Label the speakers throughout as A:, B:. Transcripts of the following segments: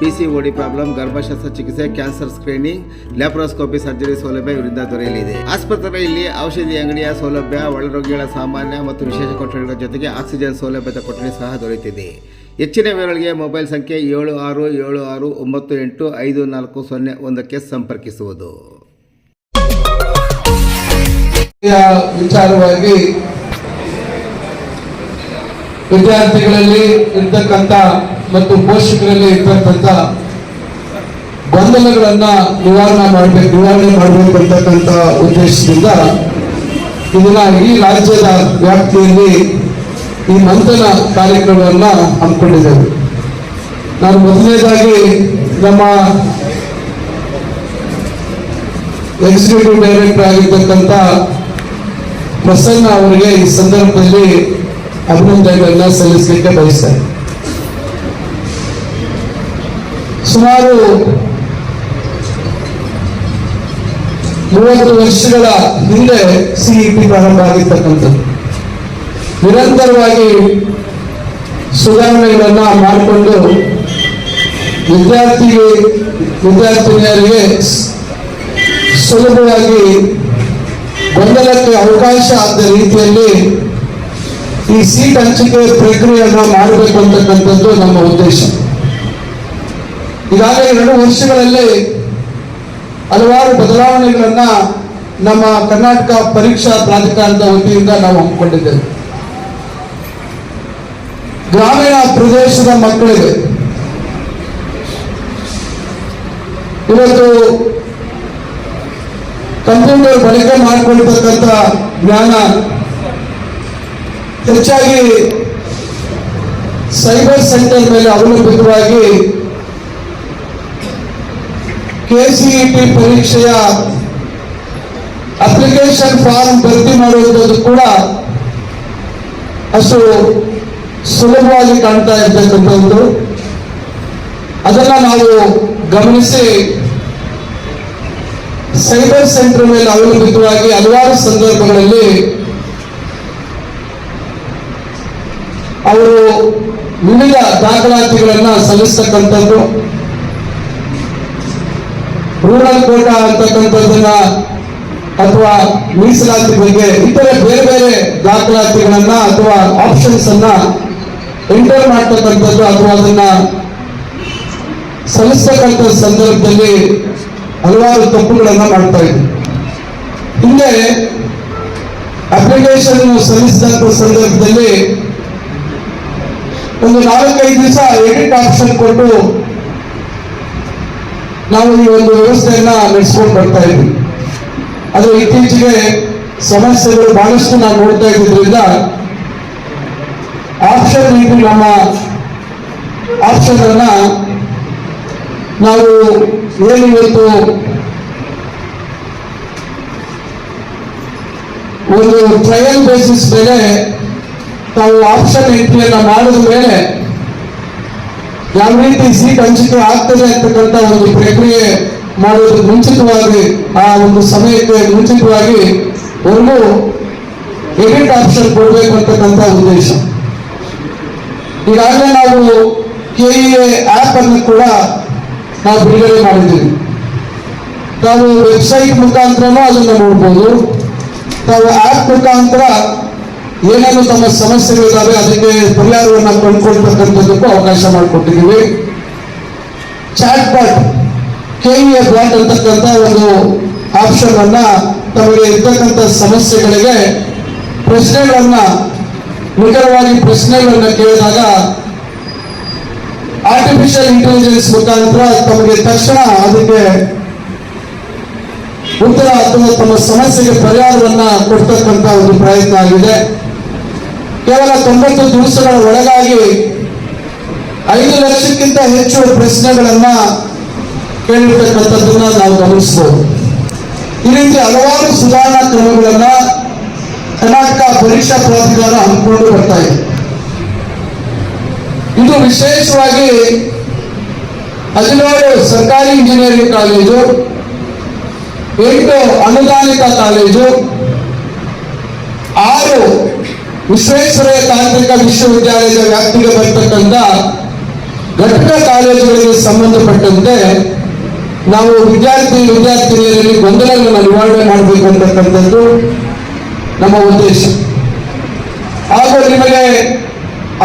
A: P problem ಗರ್ಭಶಾಸ್ತ್ರ ಚಿಕಿತ್ಸೆ cancer screening laparoscopy surgery ಸೌಲಭ್ಯ ಇವರಿಂದ ದೊರೆಯಲಿದೆ. ಆಸ್ಪತ್ರೆಯಲ್ಲಿ ಔಷಧಿ ಅಂಗಡಿಯ ಸೌಲಭ್ಯ, ಒಳರೋಗಿಗಳ ಸಾಮಾನ್ಯ ಮತ್ತು ವಿಶೇಷ ಕೊಠಡಿಗಳ ಜೊತೆಗೆ ಆಕ್ಸಿಜನ್ ಸೌಲಭ್ಯದ ಕೊಠಡಿ ಸಹ ದೊರೆಯುತ್ತಿದೆ. ಹೆಚ್ಚಿನ ವಿವರಗಳಿಗೆ ಮೊಬೈಲ್ ಸಂಖ್ಯೆ ಏಳು ಆರು ಏಳು ಆರು ಒಂಬತ್ತು ಎಂಟು ಐದು ನಾಲ್ಕು ಸೊನ್ನೆ ಒಂದಕ್ಕೆ ಸಂಪರ್ಕಿಸುವುದು.
B: ವಿದ್ಯಾರ್ಥಿಗಳಲ್ಲಿ ಇರ್ತಕ್ಕಂಥ ಮತ್ತು ಪೋಷಕರಲ್ಲಿ ಇರ್ತಕ್ಕಂಥ ಗೊಂದಲಗಳನ್ನ ನಿವಾರಣೆ ಮಾಡಬೇಕು ನಿವಾರಣೆ ಮಾಡಬೇಕು ಅಂತಕ್ಕಂಥ ಉದ್ದೇಶದಿಂದ ಇದನ್ನ ಈ ರಾಜ್ಯದ ವ್ಯಾಪ್ತಿಯಲ್ಲಿ ಈ ಮಂಥನ ಕಾರ್ಯಕ್ರಮವನ್ನ ಹಮ್ಮಿಕೊಂಡಿದ್ದೇವೆ. ನಾನು ಮೊದಲನೇದಾಗಿ ನಮ್ಮ ಎಕ್ಸಿಕ್ಯೂಟಿವ್ ಡೈರೆಕ್ಟರ್ ಆಗಿರ್ತಕ್ಕಂಥ ಪ್ರಸನ್ನ ಅವರಿಗೆ ಈ ಸಂದರ್ಭದಲ್ಲಿ ಅಭಿನಂದನೆಗಳನ್ನ ಸಲ್ಲಿಸಲಿಕ್ಕೆ ಬಯಸ್ತಾರೆ. ಸುಮಾರು ಮೂವತ್ತು ವರ್ಷಗಳ ಹಿಂದೆ ಸಿಇಪಿ ಪ್ರಾರಂಭ ಆಗಿರ್ತಕ್ಕಂಥದ್ದು. ನಿರಂತರವಾಗಿ ಸುಧಾರಣೆಗಳನ್ನ ಮಾಡಿಕೊಂಡು ವಿದ್ಯಾರ್ಥಿಗೆ, ವಿದ್ಯಾರ್ಥಿನಿಯರಿಗೆ ಸುಲಭವಾಗಿ ಗೊಂದಲಕ್ಕೆ ಅವಕಾಶ ಆದ ರೀತಿಯಲ್ಲಿ ಈ ಸೀಟ್ ಹಂಚಿಕೆ ಪ್ರಕ್ರಿಯೆಯನ್ನ ಮಾಡಬೇಕು ಅಂತಕ್ಕಂಥದ್ದು ನಮ್ಮ ಉದ್ದೇಶ. ಈಗಾಗಲೇ ಎರಡು ವರ್ಷಗಳಲ್ಲಿ ಹಲವಾರು ಬದಲಾವಣೆಗಳನ್ನ ನಮ್ಮ ಕರ್ನಾಟಕ ಪರೀಕ್ಷಾ ಪ್ರಾಧಿಕಾರದ ವತಿಯಿಂದ ನಾವು ಹಮ್ಮಿಕೊಂಡಿದ್ದೇವೆ. ಗ್ರಾಮೀಣ ಪ್ರದೇಶದ ಮಕ್ಕಳಿಗೆ ಇವತ್ತು ಕಂಪ್ಯೂಟರ್ ಬಳಕೆ ಮಾಡಿಕೊಳ್ತಕ್ಕಂಥ ಜ್ಞಾನ ಹೆಚ್ಚಾಗಿ ಸೈಬರ್ ಸೆಂಟರ್ ಮೇಲೆ ಅವಲಂಬಿತವಾಗಿ ಕೆಸಿಇಟಿ ಪರೀಕ್ಷೆಯ ಅಪ್ಲಿಕೇಶನ್ ಫಾರ್ಮ್ ಭರ್ತಿ ಮಾಡುವಂಥದ್ದು ಕೂಡ ಅಷ್ಟು ಸುಲಭವಾಗಿ ಕಾಣ್ತಾ ಇರ್ತಕ್ಕಂಥದ್ದು ಅದನ್ನ ನಾವು ಗಮನಿಸಿ ಸೈಬರ್ ಸೆಂಟರ್ ಮೇಲೆ ಅವಲಂಬಿತವಾಗಿ ಹಲವಾರು ಸಂದರ್ಭಗಳಲ್ಲಿ ಅವರು ವಿವಿಧ ದಾಖಲಾತಿಗಳನ್ನ ಸಲ್ಲಿಸ್ತಕ್ಕಂಥದ್ದು. ರೂರಲ್ ಕೋಟಾ ಅಂತಕ್ಕಂಥದ್ದನ್ನ ಅಥವಾ ಮೀಸಲಾತಿ ಬಗ್ಗೆ ಇತರ ಬೇರೆ ಬೇರೆ ದಾಖಲಾತಿಗಳನ್ನ ಅಥವಾ ಆಪ್ಷನ್ಸ್ ಅನ್ನ ಎಂಟರ್ ಮಾಡ್ತಕ್ಕಂಥದ್ದು ಅಥವಾ ಅದನ್ನ ಸಲ್ಲಿಸ್ತಕ್ಕಂಥ ಸಂದರ್ಭದಲ್ಲಿ ಹಲವಾರು ತಪ್ಪುಗಳನ್ನ ಮಾಡ್ತಾ ಇದ್ವಿ ಹಿಂದೆ ಅಪ್ಲಿಕೇಶನ್ ಸಲ್ಲಿಸಿದಂತ ಸಂದರ್ಭದಲ್ಲಿ ಒಂದು ನಾಲ್ಕೈದು ದಿವಸ ಎಡಿಟ್ ಆಪ್ಷನ್ ಕೊಟ್ಟು ನಾವು ಈ ಒಂದು ವ್ಯವಸ್ಥೆಯನ್ನ ನಡೆಸ್ಕೊಂಡು ಬರ್ತಾ ಇದ್ವಿ. ಅದು ಇತ್ತೀಚೆಗೆ ಸಮಸ್ಯೆಗಳು ಬಹಳಷ್ಟು ನಾವು ನೋಡ್ತಾ ಇದ್ದಿದ್ರಿಂದ ಆಪ್ಷನ್ ಇದು ನಮ್ಮ ಆಪ್ಷನ್ ಅನ್ನ ನಾವು ಏನು ಇವತ್ತು ಒಂದು ಟ್ರಯಲ್ ಬೇಸಿಸ್ ಮೇಲೆ ತಾವು ಆಪ್ಷನ್ ಎಂಟ್ರಿಯನ್ನ ಮಾಡಿದ ಮೇಲೆ ಯಾವ ರೀತಿ ಸೀಟ್ ಹಂಚಿಕೆ ಆಗ್ತದೆ ಅಂತಕ್ಕಂಥ ಒಂದು ಪ್ರಕ್ರಿಯೆ ಮಾಡೋದು ಮುಂಚಿತವಾಗಿ, ಆ ಒಂದು ಸಮಯಕ್ಕೆ ಮುಂಚಿತವಾಗಿ ಒಂದು ಎಡಿಟ್ ಆಪ್ಷನ್ ಕೊಡಬೇಕು ಅಂತಕ್ಕಂಥ ಉದ್ದೇಶ. ಈಗಾಗಲೇ ನಾವು ಕೆಇಎ ಆಪ್ ಅನ್ನು ಕೂಡ ನಾವು ಬಿಡುಗಡೆ ಮಾಡಿದ್ದೀವಿ. ತಾವು ವೆಬ್ಸೈಟ್ ಮುಖಾಂತರನೂ ಅದನ್ನು ನೋಡ್ಬೋದು. ತಾವು ಆಪ್ ಮುಖಾಂತರ ಏನೇನು ತಮ್ಮ ಸಮಸ್ಯೆಗಳಿದ್ದಾವೆ ಅದಕ್ಕೆ ಪರಿಹಾರವನ್ನು ಕಂಡುಕೊಳ್ತಕ್ಕಂಥದ್ದಕ್ಕೂ ಅವಕಾಶ ಮಾಡಿಕೊಟ್ಟಿದ್ದೀವಿ. Chat bot K E bot ಅಂತಕ್ಕಂಥ ಒಂದು ಆಪ್ಷನ್ ಅನ್ನ ತಮಗೆ ಇರ್ತಕ್ಕಂಥ ಸಮಸ್ಯೆಗಳಿಗೆ ಪ್ರಶ್ನೆಗಳನ್ನ, ನಿಖರವಾಗಿ ಪ್ರಶ್ನೆಗಳನ್ನ ಕೇಳಿದಾಗ ಆರ್ಟಿಫಿಷಿಯಲ್ ಇಂಟೆಲಿಜೆನ್ಸ್ ಮುಖಾಂತರ ತಮಗೆ ತಕ್ಷಣ ಅದಕ್ಕೆ ಉತ್ತರ ಅಥವಾ ತಮ್ಮ ಸಮಸ್ಯೆಗೆ ಪರಿಹಾರವನ್ನ ಕೊಡ್ತಕ್ಕಂಥ ಒಂದು ಪ್ರಯತ್ನ ಆಗಿದೆ. ಕೇವಲ ತೊಂಬತ್ತು ದಿವಸಗಳ ಒಳಗಾಗಿ ಐದು ಲಕ್ಷಕ್ಕಿಂತ ಹೆಚ್ಚು ಪ್ರಶ್ನೆಗಳನ್ನ ಕೇಳಿರ್ತಕ್ಕಂಥದ್ದನ್ನ ನಾವು ಗಮನಿಸಬಹುದು ಈ ರೀತಿ ಹಲವಾರು ಸುಧಾರಣಾ ಕ್ರಮಗಳನ್ನ ಕರ್ನಾಟಕ ಪರೀಕ್ಷಾ ಪ್ರಾಧಿಕಾರ ಹಮ್ಮಿಕೊಂಡು ಬರ್ತಾ ಇದೆ. ಇದು ವಿಶೇಷವಾಗಿ ಹದಿನೇಳು ಸರ್ಕಾರಿ ಇಂಜಿನಿಯರಿಂಗ್ ಕಾಲೇಜು, ಎಂಟು ಅನುದಾನಿತ ಕಾಲೇಜು, ಆರು ವಿಶ್ವೇಶ್ವರಯ್ಯ ತಾಂತ್ರಿಕ ವಿಶ್ವವಿದ್ಯಾಲಯದ ವ್ಯಾಪ್ತಿಗೆ ಬರ್ತಕ್ಕಂಥ ಘಟಕ ಕಾಲೇಜುಗಳಿಗೆ ಸಂಬಂಧಪಟ್ಟಂತೆ ನಾವು ವಿದ್ಯಾರ್ಥಿ ವಿದ್ಯಾರ್ಥಿನಿಯರಲ್ಲಿ ಗೊಂದಲಗಳನ್ನು ನಿವಾರಣೆ ಮಾಡಬೇಕು ಅಂತಕ್ಕಂಥದ್ದು ನಮ್ಮ ಉದ್ದೇಶ. ಹಾಗೂ ನಿಮಗೆ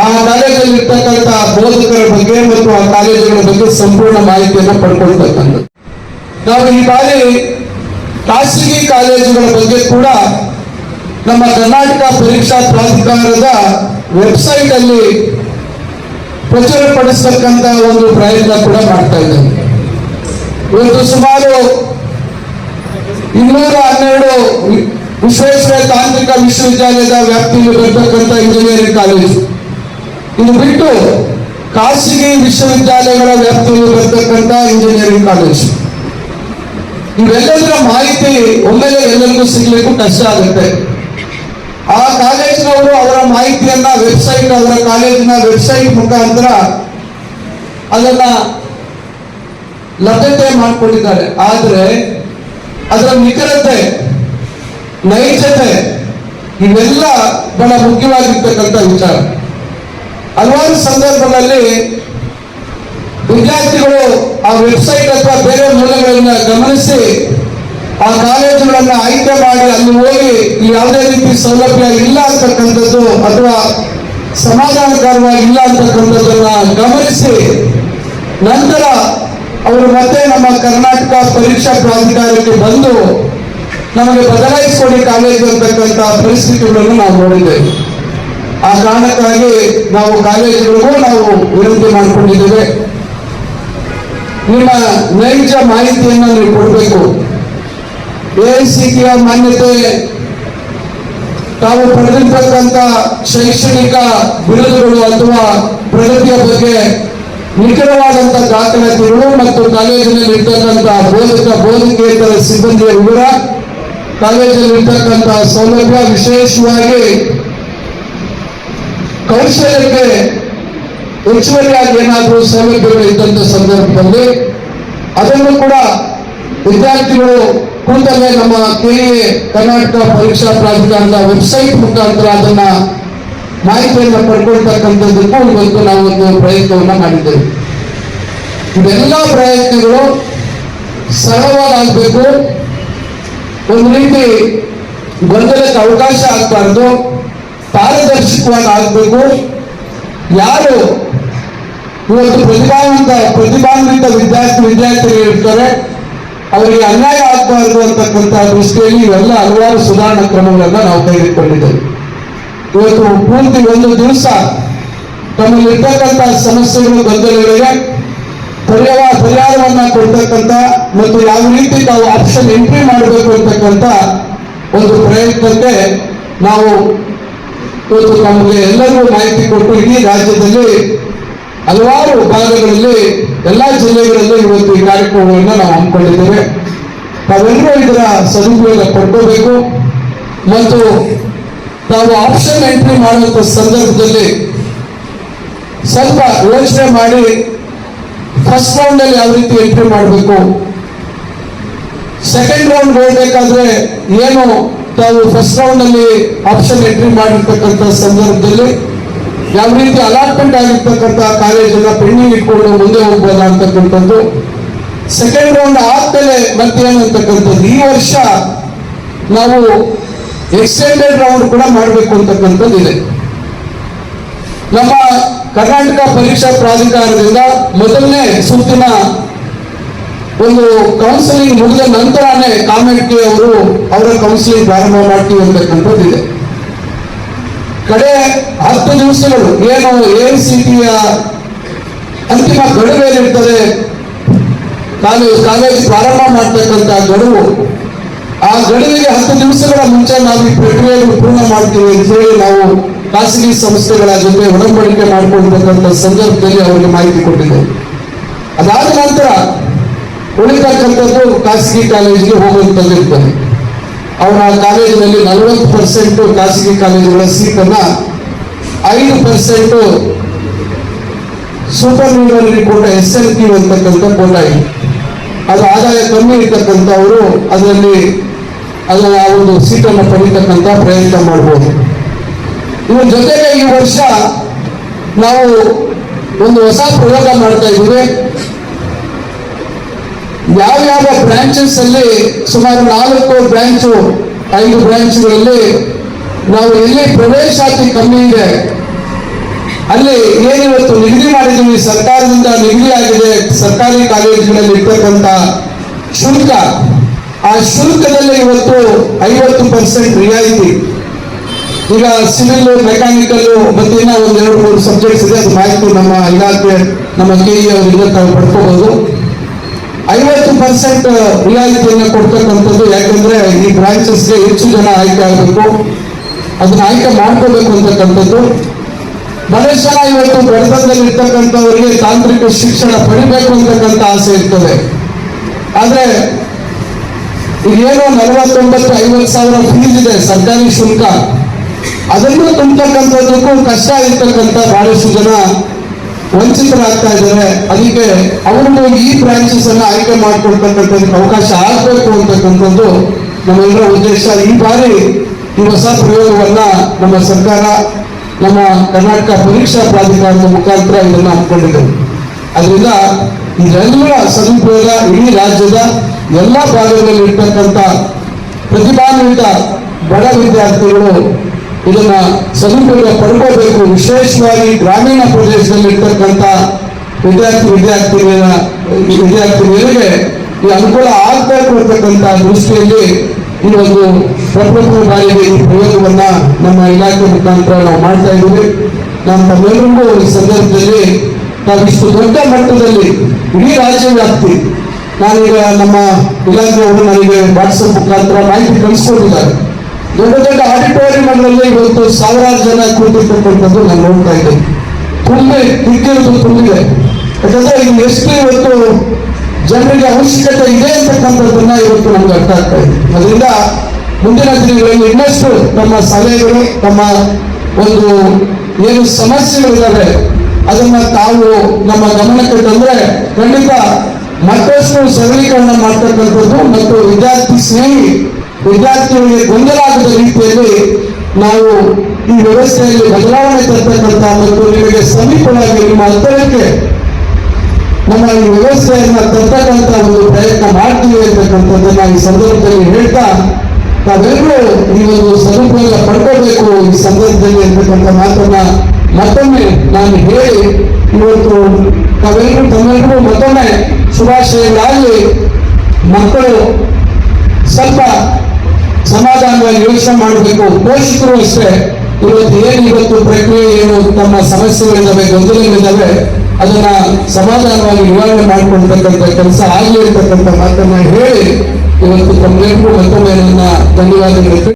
B: ಆ ಕಾಲೇಜಲ್ಲಿ ಇರ್ತಕ್ಕಂಥ ಬೋಧಕರ ಬಗ್ಗೆ ಮತ್ತು ಆ ಕಾಲೇಜುಗಳ ಬಗ್ಗೆ ಸಂಪೂರ್ಣ ಮಾಹಿತಿಯನ್ನು ಪಡ್ಕೊಳ್ತಕ್ಕಂಥದ್ದು. ನಾವು ಈ ಬಾರಿ ಖಾಸಗಿ ಕಾಲೇಜುಗಳ ಬಗ್ಗೆ ಕೂಡ ನಮ್ಮ ಕರ್ನಾಟಕ ಪರೀಕ್ಷಾ ಪ್ರಾಧಿಕಾರದ ವೆಬ್ಸೈಟ್ ಅಲ್ಲಿ ಪ್ರಚುರಪಡಿಸತಕ್ಕಂತ ಒಂದು ಪ್ರಯತ್ನ ಕೂಡ ಮಾಡ್ತಾ ಇದ್ದೇವೆ ಇವತ್ತು ಸುಮಾರು ಇನ್ನೂರ ಹನ್ನೆರಡು ವಿಶ್ವೇಶ್ವರ ತಾಂತ್ರಿಕ ವಿಶ್ವವಿದ್ಯಾಲಯದ ವ್ಯಾಪ್ತಿಯಲ್ಲಿ ಬರ್ತಕ್ಕಂಥ ಇಂಜಿನಿಯರಿಂಗ್ ಕಾಲೇಜು ಇದು ಬಿಟ್ಟು ಖಾಸಗಿ ವಿಶ್ವವಿದ್ಯಾಲಯಗಳ ವ್ಯಾಪ್ತಿಯಲ್ಲಿ ಬರ್ತಕ್ಕಂಥ ಇಂಜಿನಿಯರಿಂಗ್ ಕಾಲೇಜು ಇವೆಲ್ಲದರ ಮಾಹಿತಿ ಒಮ್ಮೆಲೆ ಎಲ್ಲರಿಗೂ ಸಿಗ್ಲಿಕ್ಕೂ ಕಷ್ಟ ಆಗುತ್ತೆ. ಆ ಕಾಲೇಜಿನವರು ಅವರ ಮಾಹಿತಿಯನ್ನ ವೆಬ್ಸೈಟ್ ಅವರ ಕಾಲೇಜಿನ ವೆಬ್ಸೈಟ್ ಮುಖಾಂತರ ಅದನ್ನ ಲಭ್ಯತೆ ಮಾಡಿಕೊಂಡಿದ್ದಾರೆ. ಆದ್ರೆ ಅದರ ನಿಖರತೆ, ನೈಜತೆ ಇವೆಲ್ಲ ಬಹಳ ಮುಖ್ಯವಾಗಿರ್ತಕ್ಕಂಥ ವಿಚಾರ. ಹಲವಾರು ಸಂದರ್ಭಗಳಲ್ಲಿ ವಿದ್ಯಾರ್ಥಿಗಳು ಆ ವೆಬ್ಸೈಟ್ ಅಥವಾ ಬೇರೆ ಮೂಲಗಳನ್ನ ಗಮನಿಸಿ ಆ ಕಾಲೇಜುಗಳನ್ನ ಆಯ್ಕೆ ಮಾಡಿ ಅಲ್ಲಿ ಹೋಗಿ ಯಾವುದೇ ರೀತಿ ಸೌಲಭ್ಯ ಇಲ್ಲ ಅಂತಕ್ಕಂಥದ್ದು ಅಥವಾ ಸಮಾಧಾನಕರವಾಗಿ ಇಲ್ಲ ಅಂತಕ್ಕಂಥದ್ದನ್ನ ಗಮನಿಸಿ ನಂತರ ಅವರು ಮತ್ತೆ ನಮ್ಮ ಕರ್ನಾಟಕ ಪರೀಕ್ಷಾ ಪ್ರಾಧಿಕಾರಕ್ಕೆ ಬಂದು ನಮಗೆ ಬದಲಾಯಿಸಿಕೊಡಿ ಕಾಲೇಜು ಅಂತಕ್ಕಂಥ ಪರಿಸ್ಥಿತಿಗಳನ್ನು ನಾವು ನೋಡಿದ್ದೇವೆ. ಆ ಕಾರಣಕ್ಕಾಗಿ ನಾವು ಕಾಲೇಜುಗಳಿಗೂ ನಾವು ವಿನಂತಿ ಮಾಡಿಕೊಂಡಿದ್ದೇವೆ. ನಿಮ್ಮ ನೈಜ ಮಾಹಿತಿಯನ್ನು ನೀವು ಕೊಡಬೇಕು. ಎಐಸಿಟಿಯ ಮಾನ್ಯತೆ, ತಾವು ಪಡೆದಿರ್ತಕ್ಕಂಥ ಶೈಕ್ಷಣಿಕ ಬಿರುದುಗಳು ಅಥವಾ ಪ್ರಗತಿಯ ಬಗ್ಗೆ ನಿಖರವಾದಂಥ ದಾಖಲಾತಿಗಳು ಮತ್ತು ಕಾಲೇಜಿನಲ್ಲಿ ಇರ್ತಕ್ಕಂಥ ಬೋಧಕ, ಬೋಧಕೇತರ ಸಿಬ್ಬಂದಿಯ ವಿವರ, ಕಾಲೇಜಲ್ಲಿ ಸೌಲಭ್ಯ ವಿಶೇಷವಾಗಿ ಕೌಶಲ್ಯಕ್ಕೆ ಹೆಚ್ಚುವರಿಯಾಗಿ ಏನಾದರೂ ಸೌಲಭ್ಯಗಳು ಇದ್ದಂಥ ಸಂದರ್ಭದಲ್ಲಿ ಅದನ್ನು ಕೂಡ ವಿದ್ಯಾರ್ಥಿಗಳು ಕೂಡಲೇ ನಮ್ಮ ಕೆಎ ಕರ್ನಾಟಕ ಪರೀಕ್ಷಾ ಪ್ರಾಧಿಕಾರದ ವೆಬ್ಸೈಟ್ ಮುಖಾಂತರ ಅದನ್ನ ಮಾಹಿತಿಯನ್ನು ಪಡ್ಕೊಳ್ತಕ್ಕಂಥದ್ದಕ್ಕೂ ಇವತ್ತು ನಾವು ಒಂದು ಪ್ರಯತ್ನವನ್ನು ಮಾಡಿದ್ದೇವೆ. ಇವೆಲ್ಲ ಪ್ರಯತ್ನಗಳು ಸರಳವಾಗಬೇಕು. ಒಂದು ರೀತಿ ಗೊಂದಲಕ್ಕೆ ಅವಕಾಶ ಆಗಬಾರ್ದು. ಪಾರದರ್ಶಕವಾಗಿ ಆಗಬೇಕು ಯಾರು ಇವತ್ತು ಪ್ರತಿಭಾವಂತ, ಪ್ರತಿಭಾನ್ವಿತ ವಿದ್ಯಾರ್ಥಿ, ವಿದ್ಯಾರ್ಥಿಗಳು ಇರ್ತಾರೆ ಅವರಿಗೆ ಅನ್ಯಾಯ ಆಗಬಾರದು ಅಂತಕ್ಕಂತಹ ದೃಷ್ಟಿಯಲ್ಲಿ ಇವೆಲ್ಲ ಹಲವಾರು ಸುಧಾರಣಾ ಕ್ರಮಗಳನ್ನ ನಾವು ತೆಗೆದುಕೊಂಡಿದ್ದೇವೆ ಇವತ್ತು ಪೂರ್ತಿ ಒಂದು ದಿವಸ ತಮ್ಮಲ್ಲಿ ಇರ್ತಕ್ಕಂಥ ಸಮಸ್ಯೆಗಳು ಗೊಂದಲಗಳಿಗೆ ಪರ್ಯಾಯ ಪರಿಹಾರವನ್ನ ಕೊಡ್ತಕ್ಕಂತ ಮತ್ತು ಯಾವ ರೀತಿ ತಾವು ಆಪ್ಷನ್ ಎಂಟ್ರಿ ಮಾಡಬೇಕು ಅಂತಕ್ಕಂತ ಒಂದು ಪ್ರಯತ್ನಕ್ಕೆ ನಾವು ಇವತ್ತು ತಮಗೆ ಎಲ್ಲರಿಗೂ ಮಾಹಿತಿ ಕೊಟ್ಟು ಇಡೀ ರಾಜ್ಯದಲ್ಲಿ ಹಲವಾರು ಭಾಗಗಳಲ್ಲಿ, ಎಲ್ಲಾ ಜಿಲ್ಲೆಗಳಲ್ಲಿ ಇವತ್ತು ಈ ಕಾರ್ಯಕ್ರಮವನ್ನು ನಾವು ಹಮ್ಮಿಕೊಂಡಿದ್ದೇವೆ. ತಾವೆಲ್ಲರೂ ಇದರ ಸದುಪಯೋಗ ಪಡ್ಕೋಬೇಕು. ಮತ್ತು ತಾವು ಆಪ್ಷನ್ ಎಂಟ್ರಿ ಮಾಡುವಂತ ಸಂದರ್ಭದಲ್ಲಿ ಸ್ವಲ್ಪ ಯೋಚನೆ ಮಾಡಿ ಫಸ್ಟ್ ರೌಂಡ್ ಅಲ್ಲಿ ಯಾವ ರೀತಿ ಎಂಟ್ರಿ ಮಾಡಬೇಕು? ಸೆಕೆಂಡ್ ರೌಂಡ್ ಹೋಗ್ಬೇಕಾದ್ರೆ ಏನು ತಾವು ಫಸ್ಟ್ ರೌಂಡ್ ಅಲ್ಲಿ ಆಪ್ಷನ್ ಎಂಟ್ರಿ ಮಾಡಿರ್ತಕ್ಕಂಥ ಸಂದರ್ಭದಲ್ಲಿ ಯಾವ ರೀತಿ ಅಲಾಟ್ಮೆಂಟ್ ಆಗಿರ್ತಕ್ಕಂಥ ಕಾಲೇಜನ್ನ ಪೆಂಡಿಂಗ್ ಇಟ್ಕೊಂಡು ಮುಂದೆ ಹೋಗ್ಬೋದಾ ಅಂತಕ್ಕಂಥದ್ದು ಸೆಕೆಂಡ್ ರೌಂಡ್ ಆದ್ಮೇಲೆ ಬರ್ತೀವಿ ಅಂತಕ್ಕಂಥದ್ದು ಈ ವರ್ಷ ನಾವು ಎಕ್ಸ್ಟೆಂಡೆಡ್ ರೌಂಡ್ ಕೂಡ ಮಾಡಬೇಕು ಅಂತಕ್ಕಂಥದ್ದು ಇದೆ. ನಮ್ಮ ಕರ್ನಾಟಕ ಪರೀಕ್ಷಾ ಪ್ರಾಧಿಕಾರದಿಂದ ಮೊದಲನೇ ಸುತ್ತಿನ ಒಂದು ಕೌನ್ಸಿಲಿಂಗ್ ಮುಗಿದ ನಂತರನೇ ಕಾಮೆಂಟ್ಗೆ ಅವರು ಅವರ ಕೌನ್ಸಿಲಿಂಗ್ ಪ್ರಾರಂಭ ಮಾಡ್ತೀವಿ ಅಂತಕ್ಕಂಥದ್ದಿದೆ ಕಡೆ ಹತ್ತು ದಿವಸಗಳು ಏನು ಎ ಸಿ ಟಿಯ ಅಂತಿಮ ಗಡುವೇನಿರ್ತದೆ ಕಾಲೇಜ್ ಕಾಲೇಜ್ ಪ್ರಾರಂಭ ಮಾಡ್ತಕ್ಕಂಥ ಗಡುವು, ಆ ಗಡುವಿಗೆ ಹತ್ತು ದಿವಸಗಳ ಮುಂಚೆ ನಾವು ಈ ಪ್ರಕ್ರಿಯೆಯನ್ನು ಪೂರ್ಣ ಮಾಡ್ತೀವಿ ಅಂತ ಹೇಳಿ ನಾವು ಖಾಸಗಿ ಸಂಸ್ಥೆಗಳ ಜೊತೆ ಒಡಂಬಡಿಕೆ ಮಾಡಿಕೊಂಡಿರ್ತಕ್ಕಂಥ ಸಂದರ್ಭದಲ್ಲಿ ಅವರಿಗೆ ಮಾಹಿತಿ ಕೊಟ್ಟಿದೆ ಅದಾದ ನಂತರ ಉಳಿತಕ್ಕಂಥದ್ದು ಖಾಸಗಿ ಕಾಲೇಜಿಗೆ ಹೋಗುವಂತದ್ದಿರ್ತದೆ ಅವರ ಕಾಲೇಜಿನಲ್ಲಿ ನಲವತ್ತು ಪರ್ಸೆಂಟ್ ಖಾಸಗಿ ಕಾಲೇಜುಗಳ ಸೀಟನ್ನ ಐದು percent supernumerary quota S L P ಅಂತಕ್ಕಂಥ ಕೋಟ ಇದೆ ಅದು ಆದಾಯ ಕಮ್ಮಿ ಇರ್ತಕ್ಕಂಥವರು ಅದರಲ್ಲಿ ಅದರ ಆ ಒಂದು ಸೀಟನ್ನು ಪಡೀತಕ್ಕಂಥ ಪ್ರಯತ್ನ ಮಾಡ್ಬೋದು. ಇವ್ರ ಜೊತೆಗೆ ಈ ವರ್ಷ ನಾವು ಒಂದು ಹೊಸ ಪ್ರಯೋಗ ಮಾಡ್ತಾ ಇದ್ದೀವಿ. ಯಾವ ಯಾವ ಬ್ರಾಂಚಸ್ ಅಲ್ಲಿ ಸುಮಾರು ನಾಲ್ಕು ಬ್ರಾಂಚು ಐದು ಬ್ರಾಂಚ್ಗಳಲ್ಲಿ ನಾವು ಎಲ್ಲಿ ಪ್ರವೇಶಾತಿ ಕಮ್ಮಿ ಇದೆ ಅಲ್ಲಿ ಏನಿವತ್ತು ನಿಗದಿ ಮಾಡಿದ್ದೀವಿ ಸರ್ಕಾರದಿಂದ ನಿಗದಿ ಆಗಿದೆ, ಸರ್ಕಾರಿ ಕಾಲೇಜುಗಳಲ್ಲಿ ಇರ್ತಕ್ಕಂಥ ಶುಲ್ಕ. ಆ ಶುಲ್ಕದಲ್ಲಿ ಇವತ್ತು ಐವತ್ತು ಪರ್ಸೆಂಟ್ ರಿಯಾಯಿತಿ. ಈಗ ಸಿವಿಲ್ ಮೆಕ್ಯಾನಿಕಲ್ ಮತ್ತೆ ಇನ್ನೂ ಒಂದು ಎರಡು ಮೂರು ಸಬ್ಜೆಕ್ಟ್ಸ್ ಇದೆ, ಅದು ಮಾಹಿತಿ ನಮ್ಮ ಇಲಾಖೆ, ನಮ್ಮ ಕೆ ಇ ಅವರಿಂದ ತಾವು ಪಡ್ಕೋಬಹುದು ಐವತ್ತು ಪರ್ಸೆಂಟ್ ರಿಯಾಯಿತಿಯನ್ನು ಕೊಡ್ತಕ್ಕಂಥದ್ದು ಯಾಕಂದ್ರೆ ಈ ಬ್ರಾಂಚಸ್ಗೆ ಹೆಚ್ಚು ಜನ ಆಯ್ಕೆ ಆಗಬೇಕು. ಅದನ್ನ ಆಯ್ಕೆ ಮಾಡ್ಕೋಬೇಕು ಅಂತಕ್ಕಂಥದ್ದು. ಜನ ಇವತ್ತು ಬಡತನದಲ್ಲಿ ಇರ್ತಕ್ಕಂಥವರಿಗೆ ತಾಂತ್ರಿಕ ಶಿಕ್ಷಣ ಪಡಿಬೇಕು ಅಂತಕ್ಕಂಥ ಆಸೆ ಇರ್ತದೆ. ಆದ್ರೆ ಈಗೇನೋ ನಲವತ್ತೊಂಬತ್ತು, ಐವತ್ತು ಸಾವಿರ ಫೀಸ್ ಇದೆ ಸರ್ಕಾರಿ ಶುಲ್ಕ. ಅದನ್ನು ತುಂಬತಕ್ಕಂಥದ್ದಕ್ಕೂ ಕಷ್ಟ ಇರ್ತಕ್ಕಂಥ ಬಹಳಷ್ಟು ಜನ ವಂಚಿತರಾಗ್ತಾ ಇದ್ದಾರೆ. ಅದಕ್ಕೆ ಅವರು ಈ ಬ್ರಾಂಚಸ್ ಅನ್ನ ಆಯ್ಕೆ ಮಾಡ್ಕೊಳ್ತಕ್ಕಂಥ ಅವಕಾಶ ಆಗಬೇಕು ಅಂತಕ್ಕಂಥದ್ದು ನಮ್ಮೆಲ್ಲರ ಉದ್ದೇಶ. ಈ ಬಾರಿ ಈ ಹೊಸ ಪ್ರಯೋಗವನ್ನ ನಮ್ಮ ಸರ್ಕಾರ ನಮ್ಮ ಕರ್ನಾಟಕ ಪರೀಕ್ಷಾ ಪ್ರಾಧಿಕಾರದ ಮುಖಾಂತರ ಇದನ್ನು ಹಮ್ಮಿಕೊಂಡಿದ್ದೇವೆ ಅದರಿಂದ ಇದೆಲ್ಲರ ಸದುಪಯೋಗ ಇಡೀ ರಾಜ್ಯದ ಎಲ್ಲ ಭಾಗಗಳಲ್ಲಿ ಇರ್ತಕ್ಕಂಥ ಪ್ರತಿಭಾನ್ವಿತ ಬಡ ವಿದ್ಯಾರ್ಥಿಗಳು ಇದನ್ನ ಸದುಪಯೋಗ ಪಡ್ಕೋಬೇಕು. ವಿಶೇಷವಾಗಿ ಗ್ರಾಮೀಣ ಪ್ರದೇಶದಲ್ಲಿ ಇರ್ತಕ್ಕಂಥ ವಿದ್ಯಾರ್ಥಿ ವಿದ್ಯಾರ್ಥಿಗಳ ವಿದ್ಯಾರ್ಥಿಗಳಿಗೆ ಈ ಅನುಕೂಲ ಆಗ್ತಾ ಅಂತಕ್ಕಂಥ ದೃಷ್ಟಿಯಲ್ಲಿ ಈ ಒಂದು ಪ್ರಪ್ರಥಮ ಬಾರಿಗೆ ಈ ಪ್ರಯೋಗವನ್ನ ನಮ್ಮ ಇಲಾಖೆ ಮುಖಾಂತರ ನಾವು ಮಾಡ್ತಾ ಇದ್ದೀವಿ. ನಮ್ಮ ತಮ್ಮೆಲ್ಲರಿಗೂ ಈ ಸಂದರ್ಭದಲ್ಲಿ ನಾವಿಷ್ಟು ದೊಡ್ಡ ಮಟ್ಟದಲ್ಲಿ ಇಡೀ ರಾಜ್ಯ ವ್ಯಾಪ್ತಿ ನಾನೀಗ ನಮ್ಮ ಇಲಾಖೆಯವರು ನನಗೆ ವಾಟ್ಸಪ್ ಮುಖಾಂತರ ಮಾಹಿತಿ ಕಳಿಸ್ಕೊಂಡಿದ್ದಾರೆ ದೊಡ್ಡ ದೊಡ್ಡ ಆಡಿಟೋರಿಯಂಗಳಲ್ಲಿ ಇವತ್ತು ಸಾವಿರಾರು ಜನ ಕೂತಿರ್ತಕ್ಕಂಥದ್ದು ನಾನು ನೋಡ್ತಾ ಇದ್ದೇನೆ. ತುಂಬಿ ತುಂಬಿದೆ. ಯಾಕಂದ್ರೆ ಇಲ್ಲಿ ಎಷ್ಟು ಇವತ್ತು ಜನರಿಗೆ ಅವಶ್ಯಕತೆ ಇದೆ ಅಂತಕ್ಕಂಥದ್ದನ್ನ ಇವತ್ತು ನಮ್ಗೆ ಅರ್ಥ ಆಗ್ತಾ ಇದೆ. ಅದರಿಂದ ಮುಂದಿನ ದಿನಗಳಲ್ಲಿ ಇನ್ನಷ್ಟು ನಮ್ಮ ಸಲಹೆಗಳು ನಮ್ಮ ಒಂದು ಏನು ಸಮಸ್ಯೆಗಳಿದ್ದಾವೆ ಅದನ್ನ ತಾವು ನಮ್ಮ ಗಮನಕ್ಕೆ ತಂದ್ರೆ ಖಂಡಿತ ಮತ್ತಷ್ಟು ಸರಳೀಕರಣ ಮಾಡ್ತಕ್ಕಂಥದ್ದು ಮತ್ತು ವಿದ್ಯಾರ್ಥಿ ಸ್ನೇಹಿ ವಿದ್ಯಾರ್ಥಿಗಳಿಗೆ ಗೊಂದಲ ಆಗದ ರೀತಿಯಲ್ಲಿ ನಾವು ಈ ವ್ಯವಸ್ಥೆಯಲ್ಲಿ ಬದಲಾವಣೆ ತರ್ತಕ್ಕಂಥ ಮತ್ತು ನಿಮಗೆ ಸಮೀಪವಾಗಿ ನಿಮ್ಮ ಹತ್ತಿರಕ್ಕೆ ನಮ್ಮ ಈ ವ್ಯವಸ್ಥೆಯನ್ನ ತರ್ತಕ್ಕಂಥ ಒಂದು ಪ್ರಯತ್ನ ಮಾಡ್ತೀವಿ ಅಂತಕ್ಕಂಥದ್ದನ್ನ ಈ ಸಂದರ್ಭದಲ್ಲಿ ಹೇಳ್ತಾ ನಾವೆಲ್ಲರೂ ಈ ಒಂದು ಸದುಪಯೋಗ ಪಡ್ಕೋಬೇಕು ಈ ಸಂದರ್ಭದಲ್ಲಿ ಅಂತಕ್ಕಂಥ ಮಾತನ್ನ ಮತ್ತೊಮ್ಮೆ ನಾನು ಹೇಳಿ ಇವತ್ತು ನಾವೆಲ್ಲರೂ ತಮ್ಮೆಲ್ಲರೂ ಮತ್ತೊಮ್ಮೆ ಶುಭಾಶಯಗಳಾಗಲಿ ಮಕ್ಕಳು ಸ್ವಲ್ಪ ಸಮಾಧಾನವಾಗಿ ಯೋಚನೆ ಮಾಡಬೇಕು. ಪೋಷಕರು ಅಷ್ಟೇ. ಇವತ್ತು ಏನು ಇವತ್ತು ಪ್ರಕ್ರಿಯೆ ಏನು, ತಮ್ಮ ಸಮಸ್ಯೆಗಳಿದ್ದಾವೆ, ಗೊಂದಲಗಳಿದ್ದಾವೆ ಅದನ್ನ ಸಮಾಧಾನವಾಗಿ ನಿವಾರಣೆ ಮಾಡಿಕೊಳ್ತಕ್ಕಂಥ ಕೆಲಸ ಆಗಲಿ ಇರತಕ್ಕಂಥ ಮಾತನ್ನ ಹೇಳಿ ಇವತ್ತು ತಮ್ಮೆಲ್ಲರಿಗೂ ಮತ್ತೊಮ್ಮೆ ನನ್ನ ಧನ್ಯವಾದಗಳು.